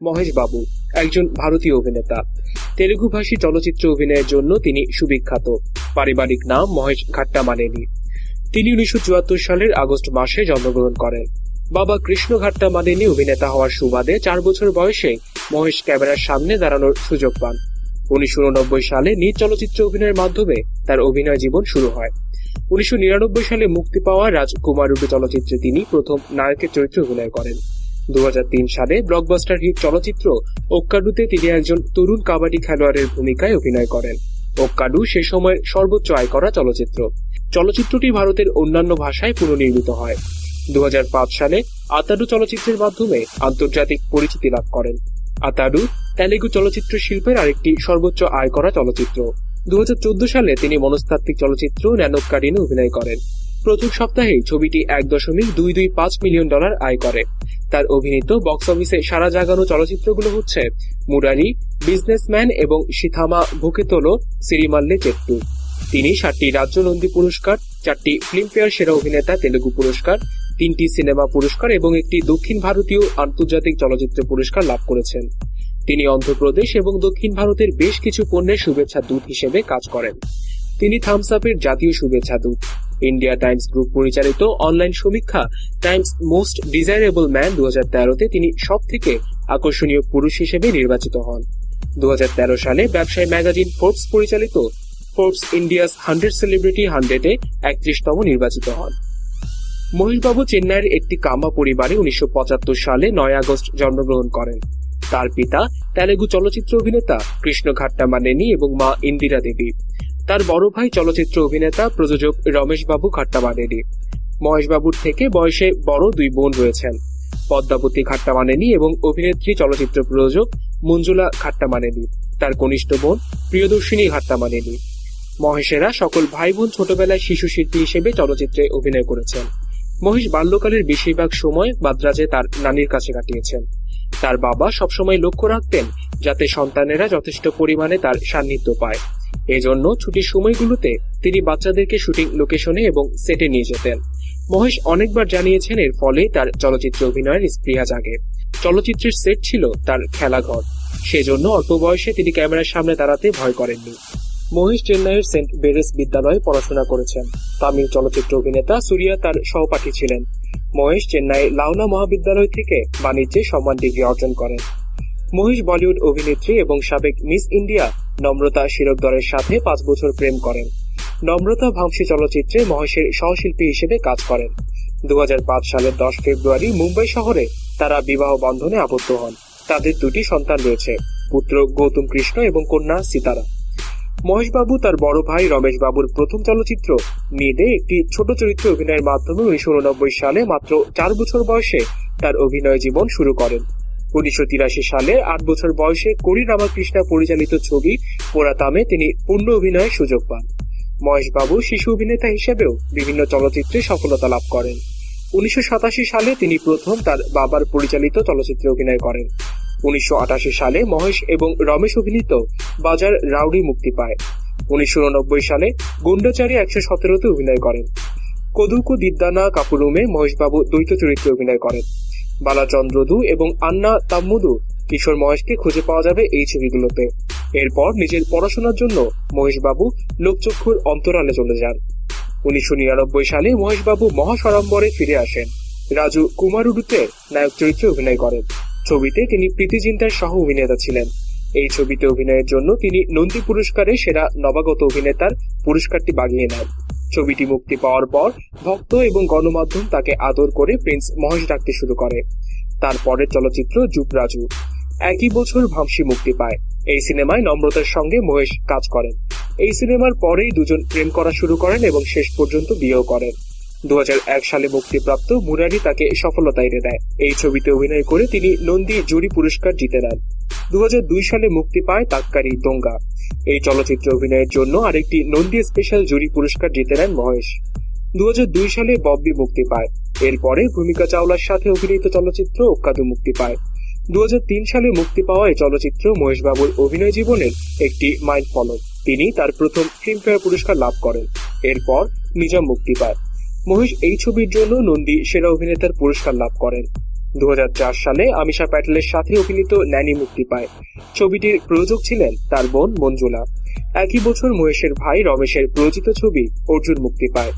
মহেশ বাবু একজন ভারতীয় অভিনেতা। তেলুগু ভাষী চলচ্চিত্র অভিনয়ের জন্য তিনি সুবিখ্যাত। পারিবারিক নাম মহেশ ঘাট্টামানেনি তিনি উনিশশো চুয়াত্তর সালের আগস্ট মাসে জন্মগ্রহণ করেন। বাবা কৃষ্ণ ঘাট্টামানেনি অভিনেতা হওয়ার সুবাদে চার বছর বয়সে মহেশ ক্যামেরার সামনে দাঁড়ানোর সুযোগ পান। উনিশশো উননব্বই সালে নিজ চলচ্চিত্র অভিনয়ের মাধ্যমে তার অভিনয় জীবন শুরু হয়। উনিশশো নিরানব্বই সালে মুক্তি পাওয়া রাজকুমারুডু চলচ্চিত্রে তিনি প্রথম নায়কের চরিত্রে অভিনয় করেন। দু হাজার তিন সালে ব্লকবাস্টার হিট চলচ্চিত্র ওক্কাডুতে তিনি একজন তরুণ কাবাডি খেলোয়াড়ের ভূমিকায় অভিনয় করেন। ওক্কাডু সে সময়ের সর্বোচ্চ আয় করা চলচ্চিত্র। চলচ্চিত্রটি ভারতের অন্যান্য ভাষায় পুনর্নির্মিত হয়। দুহাজার পাঁচ সালে আতাডু চলচ্চিত্রের মাধ্যমে আন্তর্জাতিক পরিচিতি লাভ করেন। আতাডু তেলেগু চলচ্চিত্র শিল্পের আরেকটি সর্বোচ্চ আয় করা চলচ্চিত্র। দু হাজার চোদ্দ সালে তিনি মনস্তাত্ত্বিক চলচ্চিত্র ন্যানোকারিনে অভিনয় করেন। প্রথম সপ্তাহেই ছবিটি এক দশমিক দুই দুই পাঁচ মিলিয়ন ডলার আয় করে। তার অভিনীত বক্স অফিসে সারা জাগানো চলচ্চিত্রগুলো হচ্ছে মুরারি বিজনেসম্যান এবং সিথামা ভুকেতোলো সিরিমাল্লে চেট্টু তিনি সাতটি রাজ্য নন্দী পুরস্কার, চারটি ফিল্মফেয়ার সেরা অভিনেতা, তেলুগু পুরস্কার, তিনটি সিনেমা পুরস্কার এবং একটি দক্ষিণ ভারতীয় আন্তর্জাতিক চলচ্চিত্র পুরস্কার লাভ করেছেন। তিনি অন্ধ্রপ্রদেশ এবং দক্ষিণ ভারতের বেশ কিছু পণ্যের শুভেচ্ছা দূত হিসেবে কাজ করেন। তিনি থামস আপের জাতীয় শুভেচ্ছা দূত। ইন্ডিয়া টাইমস গ্রুপ পরিচালিত অনলাইন সমীক্ষা টাইমস মোস্ট ডিজায়ারেবল ম্যান দু তে তিনি সব থেকে আকর্ষণীয় পুরুষ হিসেবে নির্বাচিত হন। দু সালে ব্যবসায় ম্যাগাজিন ফোর্বস পরিচালিত ফোর্বস ইন্ডিয়াস হান্ড্রেড সেলিব্রিটি হান্ড্রেডে একত্রিশতম নির্বাচিত হন। মহেশবাবু চেন্নাইয়ের একটি কামা পরিবারে উনিশশো পঁচাত্তর সালে নয় আগস্ট জন্মগ্রহণ করেন। তার পিতা তেলেগু চলচ্চিত্র অভিনেতা কৃষ্ণ ঘাট্টামানেনি এবং মা ইন্দিরা দেবী। তার বড় ভাই চলচ্চিত্র অভিনেতা প্রযোজক রমেশ বাবু ঘাট্টামানেনি মহেশবাবুর থেকে বয়সে বড় দুই বোন রয়েছেন। পদ্মাবতী ঘাট্টামানেনি এবং অভিনেত্রী চলচ্চিত্র প্রযোজক মঞ্জুলা ঘাট্টামানেনি তার কনিষ্ঠ বোন প্রিয়দর্শিনী ঘাট্টামানেনি মহেশেরা সকল ভাই বোন ছোটবেলায় শিশু শিল্পী হিসেবে চলচ্চিত্রে অভিনয় করেছেন। মহেশ বাল্যকালের বেশিরভাগ সময় মাদ্রাজে তার নানির কাছে কাটিয়েছেন। তার বাবা সবসময় লক্ষ্য রাখতেন যাতে সন্তানেরা যথেষ্ট পরিমাণে তার সান্নিধ্য পায়। এজন্য ছুটির সময়গুলোতে তিনি বাচ্চাদেরকে শুটিং লোকেশনে এবং সেটে নিয়ে যেতেন। মহেশ অনেকবার জানিয়েছেন এর ফলে তার চলচ্চিত্র অভিনয়ের স্পৃহা জাগে। চলচ্চিত্রের সেট ছিল তার খেলাঘর। সেজন্য অল্প বয়সে তিনি ক্যামেরার সামনে দাঁড়াতে ভয় করেননি। মহেশ চেন্নাইয়ের সেন্ট বেরেস বিদ্যালয়ে পড়াশোনা করেছেন। তামিল চলচ্চিত্র অভিনেতা সুরিয়া তার সহপাঠী ছিলেন। মহেশ চেন্নাই লাউনা মহাবিদ্যালয় থেকে বাণিজ্যে সম্মান ডিগ্রি অর্জন করেন। মহেশ বলিউড অভিনেত্রী এবং সাবেক মিস ইন্ডিয়া নম্রতা শিরকদরের সাথে পাঁচ বছর প্রেম করেন। নম্রতা ভাংসি চলচ্চিত্রে মহেশের সহশিল্পী হিসেবে কাজ করেন। দুহাজার পাঁচ সালের দশ ফেব্রুয়ারি মুম্বাই শহরে তারা বিবাহ বন্ধনে আবদ্ধ হন। তাদের দুটি সন্তান রয়েছে, পুত্র গৌতম কৃষ্ণ এবং কন্যা সীতারা। মহেশবাবু তার বড় ভাই রমেশ বাবুর প্রথম চলচ্চিত্র মেয়েদে একটি ছোট চরিত্রে অভিনয়ের মাধ্যমে উনিশশো উননব্বই সালে মাত্র চার বছর বয়সে তার অভিনয় জীবন শুরু করেন। উনিশশো তিরাশি সালে আট বছর বয়সে করি রামাকৃষ্ণা পরিচালিত ছবি পোরাতামে তিনি পূর্ণ অভিনয়ের সুযোগ পান। মহেশবাবু শিশু অভিনেতা হিসেবেও বিভিন্ন চলচ্চিত্রে সফলতা লাভ করেন। উনিশশো সাতাশি সালে তিনি প্রথম তার বাবার পরিচালিত চলচ্চিত্রে অভিনয় করেন। উনিশশো আটাশি সালে মহেশ এবং রমেশ অভিনীত বাজার রাউডি মুক্তি পায়। উনিশশো সালে গুন্ডাচারি একশো সতেরোতে অভিনয় করেন। কদুকু দিদ্দানা কাপুরুমে মহেশবাবু দ্বৈত চরিত্রে অভিনয় করেন। বালাচন্দ্রদু এবং আন্না তাম্মুদু কিশোর মহেশকে খুঁজে পাওয়া যাবে এই ছবিগুলোতে। এরপর নিজের পড়াশোনার জন্য মহেশবাবু লোকচক্ষুর অন্তরালে চলে যান। উনিশশো নিরানব্বই সালে মহেশবাবু মহাসড়ম্বরে ফিরে আসেন। রাজু কুমারুডুতে নায়ক চরিত্রে অভিনয় করেন। ছবিতে তিনি প্রীতি জিন্তার সহ অভিনেতা ছিলেন। এই ছবিতে অভিনয়ের জন্য তিনি নন্দী পুরস্কারে সেরা নবাগত অভিনেতার পুরস্কারটি বাগিয়ে নেন। ছবিটি মুক্তি পাওয়ার পর ভক্ত এবং গণমাধ্যম তাকে আদর করে প্রিন্স মহেশ ডাকতে শুরু করে। তার পরের চলচ্চিত্র যুবরাজু। একই বছর ভামসি মুক্তি পায়। এই সিনেমায় নম্রতার সঙ্গে মহেশ কাজ করেন। এই সিনেমার পরেই দুজন প্রেম করা শুরু করেন এবং শেষ পর্যন্ত বিয়েও করেন। দু হাজার এক সালে মুক্তিপ্রাপ্ত মুরারি তাকে সফলতা এনে দেয়। এই ছবিতে অভিনয় করে তিনি নন্দী জুরি পুরস্কার জিতে নেন। দু হাজার দুই সালে মুক্তি পায় তাক্কারি দোঙ্গা। এই চলচ্চিত্রে অভিনয়ের জন্য আরেকটি নন্দী স্পেশাল জুরি পুরস্কার জিতে নেন মহেশ। দুহাজার দুই সালে বব্বি মুক্তি পায়। এরপরে ভূমিকা চাওলার সাথে অভিনীত চলচ্চিত্র ওক্কাদু মুক্তি পায়। দুই হাজার তিন সালে মুক্তি পাওয়া এই চলচ্চিত্র মহেশবাবুর অভিনয় জীবনের একটি মাইল ফলক তিনি তার প্রথম ফিল্মফেয়ার পুরস্কার লাভ করেন। এরপর নিজাম মুক্তি পায়। মহেশ এই ছবির জন্য নন্দী সেরা অভিনেতার পুরস্কার লাভ করেন। দু হাজার চার সালে আমিষা প্যাটেলের সাথে অভিনীত ন্যানি মুক্তি পায়। ছবিটির প্রযোজক ছিলেন তার বোন মঞ্জুলা। একই বছর মহেশের ভাই রমেশের প্রযোজিত ছবি অর্জুন মুক্তি পায়।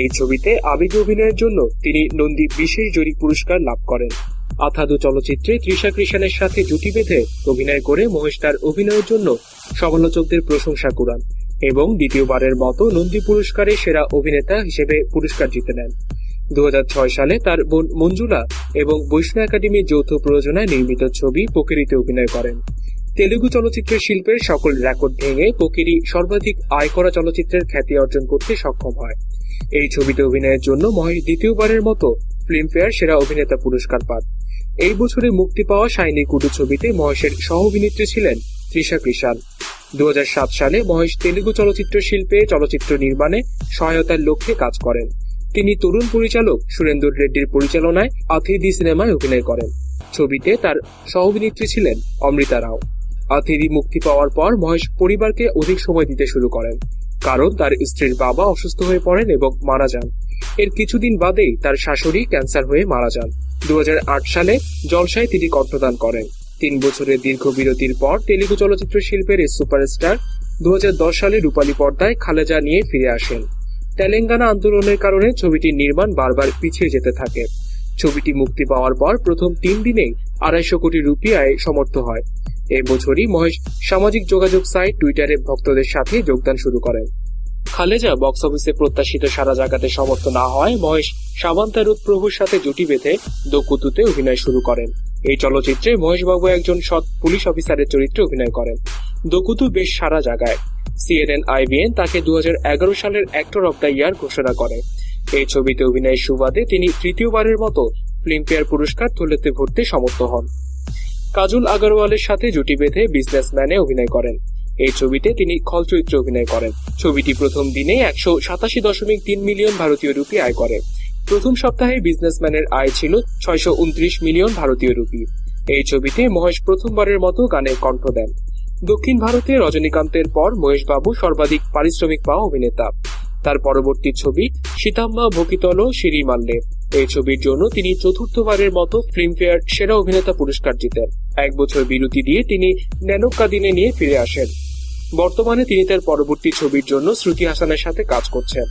এই ছবিতে আবেগ অভিনয়ের জন্য তিনি নন্দী বিশেষ জরি পুরস্কার লাভ করেন। আথাদু চলচ্চিত্রে তৃষা কৃষানের সাথে জুটি বেঁধে অভিনয় করে মহেশ তার অভিনয়ের জন্য সমালোচকদের প্রশংসা কুড়ান এবং দ্বিতীয়বারের মতো নন্দী পুরস্কারে সেরা অভিনেতা হিসেবে পুরস্কার জিতে নেন। দু হাজার ছয় সালে তার বোন মঞ্জুলা এবং বৈষ্ণব একাডেমির যৌথ প্রযোজনায় নির্মিত ছবি পোকেরিতে অভিনয় করেন। তেলুগু চলচ্চিত্রের শিল্পের সকল রেকর্ড ভেঙে পোকেরি সর্বাধিক আয় করা চলচ্চিত্রের খ্যাতি অর্জন করতে সক্ষম হয়। এই ছবিতে অভিনয়ের জন্য মহেশ দ্বিতীয়বারের মতো ফিল্মফেয়ার সেরা অভিনেতা পুরস্কার পান। এই বছরে মুক্তি পাওয়া শাইনি কুডু ছবিতে মহেশের সহ অভিনেত্রী ছিলেন তৃষা কৃষান দু সালে মহেশ তেলুগু চলচ্চিত্র শিল্পে চলচ্চিত্র নির্মাণে সহায়তার লক্ষ্যে কাজ করেন। তিনি তরুণ পরিচালক সুরেন্দর রেড্ডির পরিচালনায় আথিদি সিনেমায় অভিনয় করেন। ছবিতে তার সহ অভিনেত্রী ছিলেন অমৃতা রাও। আথিদি মুক্তি পাওয়ার পর মহেশ পরিবারকে অধিক সময় দিতে শুরু করেন, কারণ তার স্ত্রীর বাবা অসুস্থ হয়ে পড়েন এবং মারা যান। এর কিছুদিন বাদেই তার শাশুড়ি ক্যান্সার হয়ে মারা যান। দু হাজার আট সালে জলসায় তিনি কণ্ঠদান করেন। তিন বছরের দীর্ঘ বিরতির পর তেলুগু চলচ্চিত্র শিল্পের সুপারস্টার দু হাজার দশ সালে রূপালী পর্দায় খালেজা নিয়ে ফিরে আসেন। তেলেঙ্গানা আন্দোলনের কারণে ছবিটির নির্মাণ বারবার পিছিয়ে যেতে থাকে। ছবিটি মুক্তি পাওয়ার পর প্রথম তিন দিনেই আড়াইশো কোটি রুপিয়ায় সমর্থ হয়। এ বছরই মহেশ সামাজিক যোগাযোগ সাইট টুইটারে ভক্তদের সাথে যোগদান শুরু করেন। খালেজা বক্স অফিসে প্রত্যাশিত সারা জায়গাতে সমর্থ না হয় মহেশ সাবান্তারুদ প্রভুর সাথে জুটি বেঁধে দকুতুতে অভিনয় শুরু করেন। এই চলচ্চিত্রে মহেশবাবু একজন সৎ পুলিশ অফিসারের চরিত্রে অভিনয় করেন। দকুতু বেশ সারা জায়গায়। সিএনএন আইবিএন তাকে দু হাজার এগারো সালের অ্যাক্টর অব দ্য ইয়ার ঘোষণা করে। এই ছবিতে অভিনয়ের সুবাদে তিনি তৃতীয়বারের মতো ফিল্মফেয়ার পুরস্কার তুলেতে ভরতে সমর্থ হন। কাজল আগরওয়ালের সাথে জুটি বেঁধে বিজনেসম্যানে অভিনয় করেন। এই ছবিতে তিনি খল চরিত্রে অভিনয় করেন। ছবিটি প্রথম দিনে একশো সাতাশি দশমিক তিন মিলিয়ন ভারতীয় রুপি আয় করে। প্রথম সপ্তাহে বিজনেসম্যানের আয় ছিল ছয়শো উনত্রিশ মিলিয়ন ভারতীয় রুপি। এই ছবিতে মহেশ প্রথমবারের মতো গানে কণ্ঠ দেন। দক্ষিণ ভারতে রজনীকান্তের পর মহেশবাবু সর্বাধিক পারিশ্রমিক পাওয়া অভিনেতা। তার পরবর্তী ছবি সীতাম্মা ভকিতল সিঁড়ি মাল্লে এই ছবির জন্য তিনি চতুর্থবারের মতো ফিল্মফেয়ার সেরা অভিনেতা পুরস্কার জিতেন। এক বছর বিরতি দিয়ে তিনি ন্যানোকাদিনে নিয়ে ফিরে আসেন। বর্তমানে তিনি তার পরবর্তী ছবির জন্য শ্রুতি হাসানের সাথে কাজ করছেন।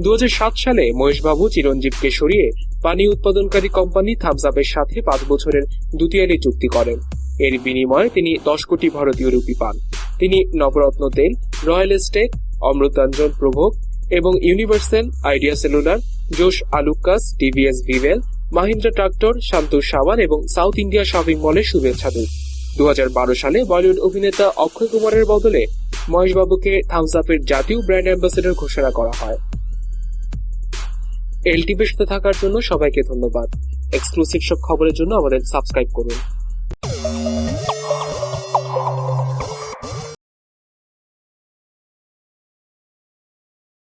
দু হাজার সাত সালে মহেশবাবু চিরঞ্জীবকে সরিয়ে পানি উৎপাদনকারী কোম্পানি থামসাপের সাথে পাঁচ বছরের দুতিয়ালি চুক্তি করেন। এর বিনিময়ে তিনি দশ কোটি ভারতীয় রুপি পান। তিনি নবরত্ন তেল, রয়্যাল এস্টেট, অমৃতাঞ্জন প্রভোগ এবং universal Idea cellular, Jos Alukkas TVS Vivel, Mahindra tractor, Shantu সাবান এবং সাউথ ইন্ডিয়া শপিং মলের শুভেচ্ছা দূত। দু হাজার বারো সালে বলিউড অভিনেতা অক্ষয় কুমারের বদলে মহেশবাবুকে থামস আপের জাতীয় ব্র্যান্ড অ্যাম্বাসেডর ঘোষণা করা হয়। সাথে থাকার জন্য সবাইকে ধন্যবাদ। এক্সক্লুসিভ সব খবরের জন্য আমাদের সাবস্ক্রাইব করুন।